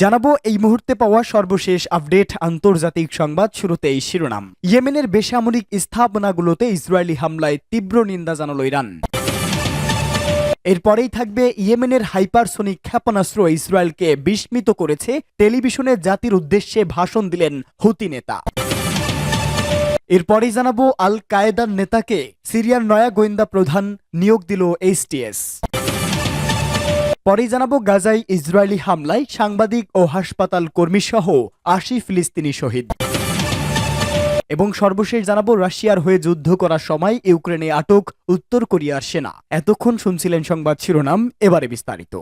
জানাব এই মুহূর্তে পাওয়া সর্বশেষ আপডেট আন্তর্জাতিক সংবাদ শুরুতেই শিরোনাম। ইয়েমেনের বেসামরিক স্থাপনাগুলোতে ইসরায়েলি হামলায় তীব্র নিন্দা জানালো ইরান। এরপরেই থাকবে ইয়েমেনের হাইপারসোনিক ক্ষেপণাস্ত্র ইসরায়েলকে বিস্মিত করেছে টেলিভিশনে জাতির উদ্দেশ্যে ভাষণ দিলেন হুতি নেতা। এরপরেই জানাব আল কায়েদার নেতাকে সিরিয়ার নয়া গোয়েন্দা প্রধান নিয়োগ দিল এইচটিএস পরেই জানাব গাজাই ইসরায়েলি হামলায় সাংবাদিক ও হাসপাতাল কর্মীসহ আশি ফিলিস্তিনি শহীদ। এবং সর্বশেষ জানাব রাশিয়ার হয়ে যুদ্ধ করার সময় ইউক্রেনে আটক উত্তর কোরিয়ার সেনা। এতক্ষণ শুনছিলেন সংবাদ শিরোনাম, এবারে বিস্তারিত।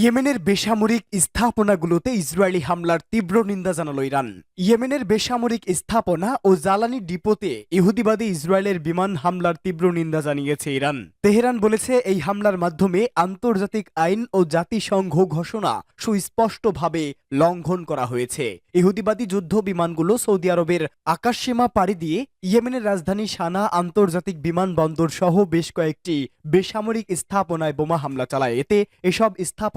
ইয়েমেনের বেসামরিক স্থাপনাগুলোতে ইসরায়েলি হামলার তীব্র নিন্দা জানালো ইরান। ইয়েমেনের বেসামরিক স্থাপনা ও জ্বালানি ডিপোতে ইহুদিবাদী ইসরায়েলের বিমান হামলার তীব্র নিন্দা জানিয়েছে ইরান। তেহরান বলেছে, এই হামলার মাধ্যমে আন্তর্জাতিক আইন ও জাতিসংঘ ঘোষণা সুস্পষ্টভাবে লঙ্ঘন করা হয়েছে। ইহুদিবাদী যুদ্ধ বিমানগুলো সৌদি আরবের আকাশসীমা পাড়ি দিয়ে ইয়েমেনের রাজধানী সানা আন্তর্জাতিক বিমানবন্দর সহ বেশ কয়েকটি বেসামরিক স্থাপনায় বোমা হামলা চালায়। এতে এসব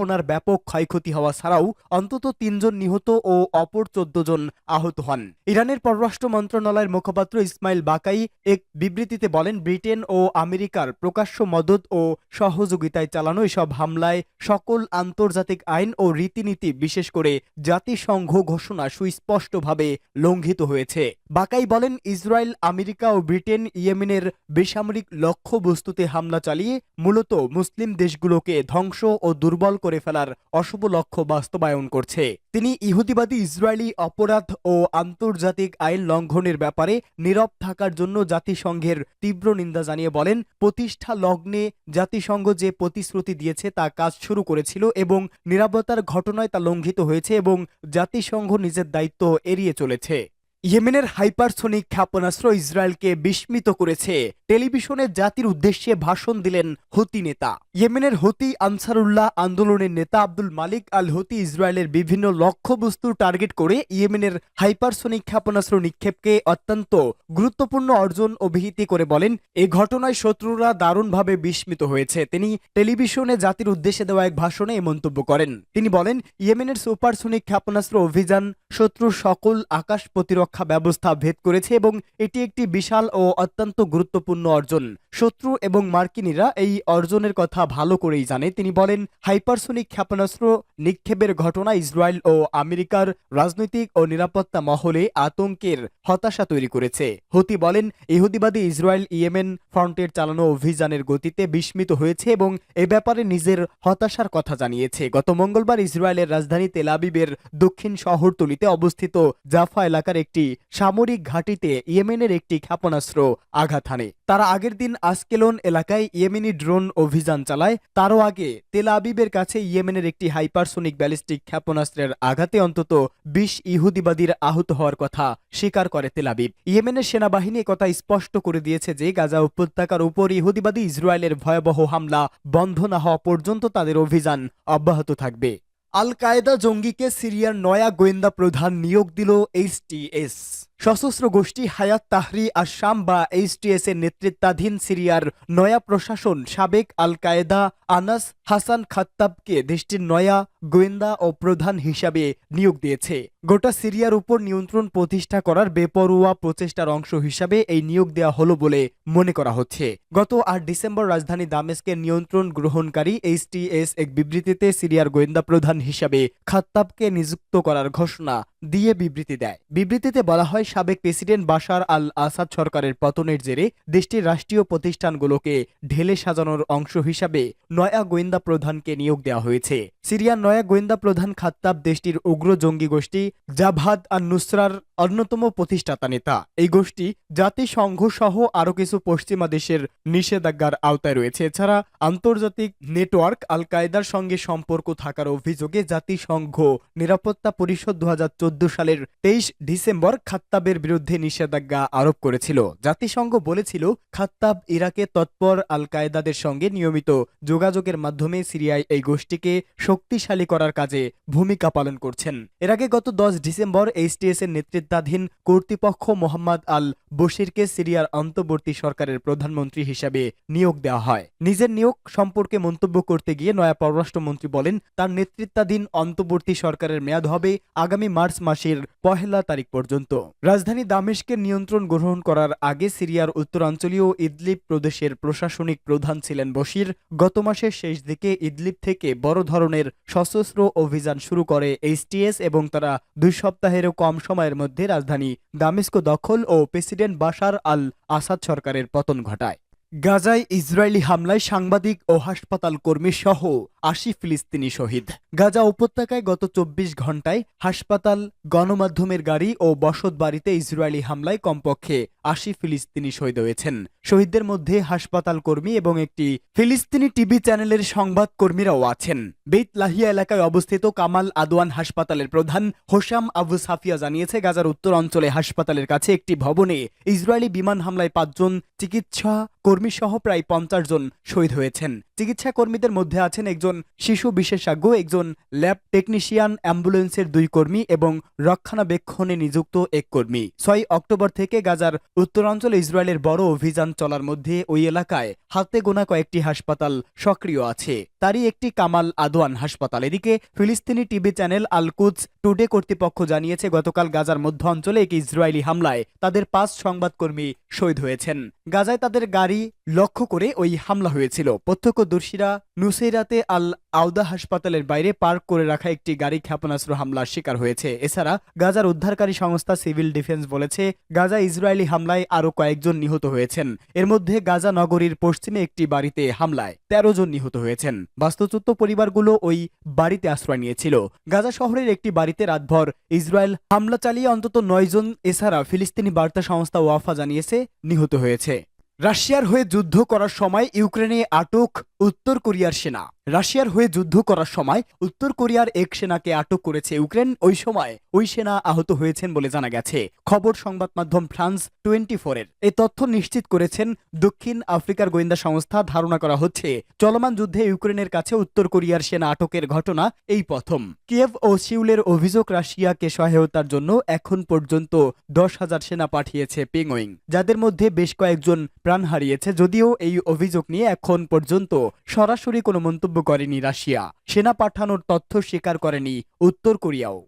স্থাপনার ব্যাপক ক্ষয়ক্ষতি হওয়া ছাড়াও অন্তত তিনজন নিহত ও অপর চোদ্দ জন আহত হন। ইরানের পররাষ্ট্র মন্ত্রণালয়ের মুখপাত্র ইসমাইল বাকাই এক বিবৃতিতে বলেন, ব্রিটেন ও আমেরিকার প্রকাশ্য মদত ও সহযোগিতায় চালানো এসব হামলায় সকল আন্তর্জাতিক আইন ও রীতিনীতি, বিশেষ করে জাতিসংঘ ঘোষণা সুস্পষ্টভাবে লঙ্ঘিত হয়েছে। বাকাই বলেন, ইসরায়েল, আমেরিকা ও ব্রিটেন ইয়েমেনের বেসামরিক লক্ষ্যবস্তুতে হামলা চালিয়ে মূলত মুসলিম দেশগুলোকে ধ্বংস ও দুর্বল করে ফেলার অশুভ লক্ষ্য বাস্তবায়ন করছে। তিনি ইহুদিবাদী ইসরায়েলি অপরাধ ও আন্তর্জাতিক আইন লঙ্ঘনের ব্যাপারে নীরব থাকার জন্য জাতিসংঘের তীব্র নিন্দা জানিয়ে বলেন, প্রতিষ্ঠা লগ্নে জাতিসংঘ যে প্রতিশ্রুতি দিয়েছে তা কাজ শুরু করেছিল এবং নিরাপত্তার ঘটনায় তা লঙ্ঘিত হয়েছে এবং জাতিসংঘ নিজের দায়িত্ব এড়িয়ে চলেছে। ইয়েমেনের হাইপারসোনিক ক্ষেপণাস্ত্র ইসরায়েলকে বিস্মিত করেছে। টেলিভিশনে জাতির উদ্দেশ্যে ভাষণ দিলেন হুতি নেতা। ইয়েমেনের হুতি আনসারুল্লাহ আন্দোলনের নেতা আব্দুল মালিক আল হুতি ইসরায়েলের বিভিন্ন লক্ষ্যবস্তু টার্গেট করে ইয়েমেনের হাইপারসোনিক ক্ষেপণাস্ত্র নিক্ষেপকে অত্যন্ত গুরুত্বপূর্ণ অর্জন অভিহিত করে বলেন। এ ঘটনায় শত্রুরা দারুণভাবে বিস্মিত হয়েছে। তিনি টেলিভিশনে জাতির উদ্দেশ্যে দেওয়া এক ভাষণে এ মন্তব্য করেন। তিনি বলেন, ইয়েমেনের সুপারসোনিক ক্ষেপণাস্ত্র অভিযান শত্রুর সকল আকাশ প্রতিরক্ষা ব্যবস্থা ভেদ করেছে এবং এটি একটি বিশাল ও অত্যন্ত গুরুত্বপূর্ণ অর্জন। শত্রু এবং মার্কিনীরা এই অর্জনের কথা ভালো করেই জানে। তিনি বলেন, হাইপারসোনিক ক্ষেপণাস্ত্র নিক্ষেপের ঘটনা ইসরায়েল ও আমেরিকার রাজনৈতিক ও নিরাপত্তা মহলে আতঙ্কের হতাশা তৈরি করেছে। হতি বলেন, ইহুদিবাদী ইসরায়েল ইয়েমেন ফ্রন্টের চালানো অভিযানের গতিতে বিস্মিত হয়েছে এবং এ ব্যাপারে নিজের হতাশার কথা জানিয়েছে। গত মঙ্গলবার ইসরায়েলের রাজধানী তেলাবিবের দক্ষিণ শহরতলিতে অবস্থিত জাফা এলাকার একটি সামরিক ঘাঁটিতে ইয়েমেনের একটি ক্ষেপণাস্ত্র আঘাত হানে। তারা আগের দিন আসকেলন এলাকায় ইয়েমেনি ড্রোন অভিযান চালায়। তারও আগে তেল আবিবের কাছে ইয়েমেনের একটি হাইপারসোনিক ব্যালিস্টিক ক্ষেপণাস্ত্রের আঘাতে অন্তত বিশ ইহুদিবাদীর আহত হওয়ার কথা স্বীকার করে তেল আবিব। ইয়েমেনের সেনাবাহিনী একথা স্পষ্ট করে দিয়েছে যে, গাজা উপত্যকার উপর ইহুদিবাদী ইসরায়েলের ভয়াবহ হামলা বন্ধ না হওয়া পর্যন্ত তাদের অভিযান অব্যাহত থাকবে। আল কায়েদা জঙ্গিকে সিরিয়ার নয়া গোয়েন্দা প্রধান নিয়োগ দিল এইচটিএস সশস্ত্র গোষ্ঠী হায়াত তাহরি আসাম বা এইচটিএস এর নেতৃত্বাধীন সিরিয়ার নয়া প্রশাসন সাবেক আল কায়েদা আনাস হাসান খাত্তাবকে দেশটির নয়া গোয়েন্দা ও প্রধান হিসাবে নিয়োগ দিয়েছে। গোটা সিরিয়ার উপর নিয়ন্ত্রণ প্রতিষ্ঠা করার বেপরোয়া প্রচেষ্টার অংশ হিসাবে এই নিয়োগ দেওয়া হলো বলে মনে করা হচ্ছে। গত আট ডিসেম্বর রাজধানী দামেস্কের নিয়ন্ত্রণ গ্রহণকারী এইচটিএস এক বিবৃতিতে সিরিয়ার গোয়েন্দা প্রধান হিসাবে খাত্তাবকে নিযুক্ত করার ঘোষণা দিয়ে বিবৃতি দেয়। বিবৃতিতে বলা হয়, সাবেক প্রেসিডেন্ট বাশার আল আসাদ সরকারের পতনের জেরে দেশটির রাষ্ট্রীয় প্রতিষ্ঠানগুলোকে ঢেলে সাজানোর অংশ হিসাবে নয়া গোয়েন্দা প্রধানকে নিয়োগ দেওয়া হয়েছে। সিরিয়ার নয়া গোয়েন্দা প্রধান খাত্তাব দেশটির উগ্র জঙ্গি গোষ্ঠী জাভাদ আর নুসরার অন্যতম প্রতিষ্ঠাতা নেতা। এই গোষ্ঠী, জাতিসংঘ সহ আরও কিছু পশ্চিমা দেশের নিষেধাজ্ঞার আওতায় রয়েছে। এছাড়া আন্তর্জাতিক নেটওয়ার্ক আল কায়দার সঙ্গে সম্পর্ক থাকার অভিযোগে জাতিসংঘ নিরাপত্তা পরিষদ দুহাজার চোদ্দ সালের তেইশ ডিসেম্বর খাত্তাবের বিরুদ্ধে নিষেধাজ্ঞা আরোপ করেছিল। জাতিসংঘ বলেছিল, খাত্তাব ইরাকে তৎপর আল কায়দাদের সঙ্গে নিয়মিত যোগাযোগের মাধ্যমে সিরিয়ায় এই গোষ্ঠীকে শক্তিশালী করার কাজে ভূমিকা পালন করছেন। এর আগে গত দশ ডিসেম্বর এইচটিএস এর নেতৃত্বে নেতৃত্বাধীন কর্তৃপক্ষ মোহাম্মদ আল বশিরকে সিরিয়ার অন্তর্বর্তী সরকারের প্রধানমন্ত্রী হিসাবে নিয়োগ দেওয়া হয়। নিজের নিয়োগ সম্পর্কে মন্তব্য করতে গিয়ে নয়া পররাষ্ট্রমন্ত্রী বলেন, তার নেতৃত্বাধীন অন্তর্বর্তী সরকারের মেয়াদ হবে আগামী মার্চ মাসের পহেলা তারিখ পর্যন্ত। রাজধানী দামেস্কের নিয়ন্ত্রণ গ্রহণ করার আগে সিরিয়ার উত্তরাঞ্চলীয় ইদলিব প্রদেশের প্রশাসনিক প্রধান ছিলেন বশির। গত মাসের শেষ দিকে ইদলিব থেকে বড় ধরনের সশস্ত্র অভিযান শুরু করে এইচটিএস এবং তারা দুই সপ্তাহেরও কম সময়ের মধ্যে রাজধানী দামেস্ক দখল ও প্রেসিডেন্ট বাশার আল আসাদ সরকারের পতন ঘটায়। গাজায় ইসরায়েলি হামলায় সাংবাদিক ও হাসপাতাল কর্মী সহ আশি ফিলিস্তিনি শহীদ। গাজা উপত্যকায় গত চব্বিশ ঘন্টায় হাসপাতাল, গণমাধ্যমের গাড়ি ও বসত বাড়িতে ইসরায়েলি হামলায় কমপক্ষে আশি ফিলিস্তিনি শহীদ হয়েছেন। শহীদদের মধ্যে হাসপাতাল কর্মী এবং একটি ফিলিস্তিনি টিভি চ্যানেলের সংবাদ কর্মীরাও আছেন। বেত লাহিয়া এলাকায় অবস্থিত কামাল আদওয়ান হাসপাতালের প্রধান হোসাম আবু সাফিয়া জানিয়েছে, গাজার উত্তর অঞ্চলে হাসপাতালের কাছে একটি ভবনে ইসরায়েলি বিমান হামলায় পাঁচজন চিকিৎসা কর্মী সহ প্রায় পঞ্চাশ জন শহীদ হয়েছেন। চিকিৎসা কর্মীদের মধ্যে আছেন একজন শিশু বিশেষজ্ঞ, একজন ল্যাব টেকনিশিয়ান, অ্যাম্বুলেন্সের দুই কর্মী এবং রক্ষণাবেক্ষণে নিযুক্ত এক কর্মী। ছয় অক্টোবর থেকে গাজার উত্তরাঞ্চলে ইসরায়েলের বড় অভিযান চলার মধ্যে ওই এলাকায় হাতে গোনা কয়েকটি হাসপাতাল সক্রিয় আছে। তারই একটি কামাল আদওয়ান হাসপাতাল এদিকে ফিলিস্তিনি টিভি চ্যানেল আলকুজ টুডে কর্তৃপক্ষ জানিয়েছে, গতকাল গাজার মধ্য অঞ্চলে এক ইসরায়েলি হামলায় তাদের পাঁচ সংবাদকর্মী শহীদ হয়েছেন। গাজায় তাদের গাড়ি লক্ষ্য করে ওই হামলা হয়েছিল। প্রত্যক্ষদর্শীরা নুসেরাতে আল আউদা হাসপাতালের বাইরে পার্ক করে রাখা একটি গাড়ি ক্ষেপণাস্ত্র হামলার শিকার হয়েছে। এছাড়া গাজার উদ্ধারকারী সংস্থা সিভিল ডিফেন্স বলেছে, গাজা ইসরায়েলি হামলায় আরও কয়েকজন নিহত হয়েছেন। এর মধ্যে গাজা নগরীর পশ্চিমে একটি বাড়িতে হামলায় তেরো জন নিহত হয়েছেন। বাস্তুচ্যুত পরিবারগুলো ওই বাড়িতে আশ্রয় নিয়েছিল। গাজা শহরের একটি বাড়িতে রাতভর ইসরায়েল হামলা চালিয়ে অন্তত নয় জন এছাড়া ফিলিস্তিনি বার্তা সংস্থা ওয়াফা জানিয়েছে, নিহত হয়েছে। রাশিয়ার হয়ে যুদ্ধ করার সময় ইউক্রেনে আটক উত্তর কোরিয়ার সেনা। রাশিয়ার হয়ে যুদ্ধ করার সময় উত্তর কোরিয়ার এক সেনাকে আটক করেছে ইউক্রেন। ওই সময় ওই সেনা আহত হয়েছেন বলে জানা গেছে। খবর সংবাদ মাধ্যম ফ্রান্স টোয়েন্টি ফোরের এই তথ্য নিশ্চিত করেছেন দক্ষিণ আফ্রিকার গোয়েন্দা সংস্থা, ধারণা করা হচ্ছে চলমান যুদ্ধে ইউক্রেনের কাছে উত্তর কোরিয়ার সেনা আটকের ঘটনা এই প্রথম। কিয়েভ ও সিউলের অভিযোগ, রাশিয়াকে সহায়তার জন্য এখন পর্যন্ত দশ হাজার সেনা পাঠিয়েছে পিংওয়িং যাদের মধ্যে বেশ কয়েকজন প্রাণ হারিয়েছে। যদিও এই অভিযোগ নিয়ে এখন পর্যন্ত সরাসরি কোনো মন্তব্য করেনি রাশিয়া। সেনা পাঠানোর তথ্য স্বীকার করেনি উত্তর কোরিয়াও।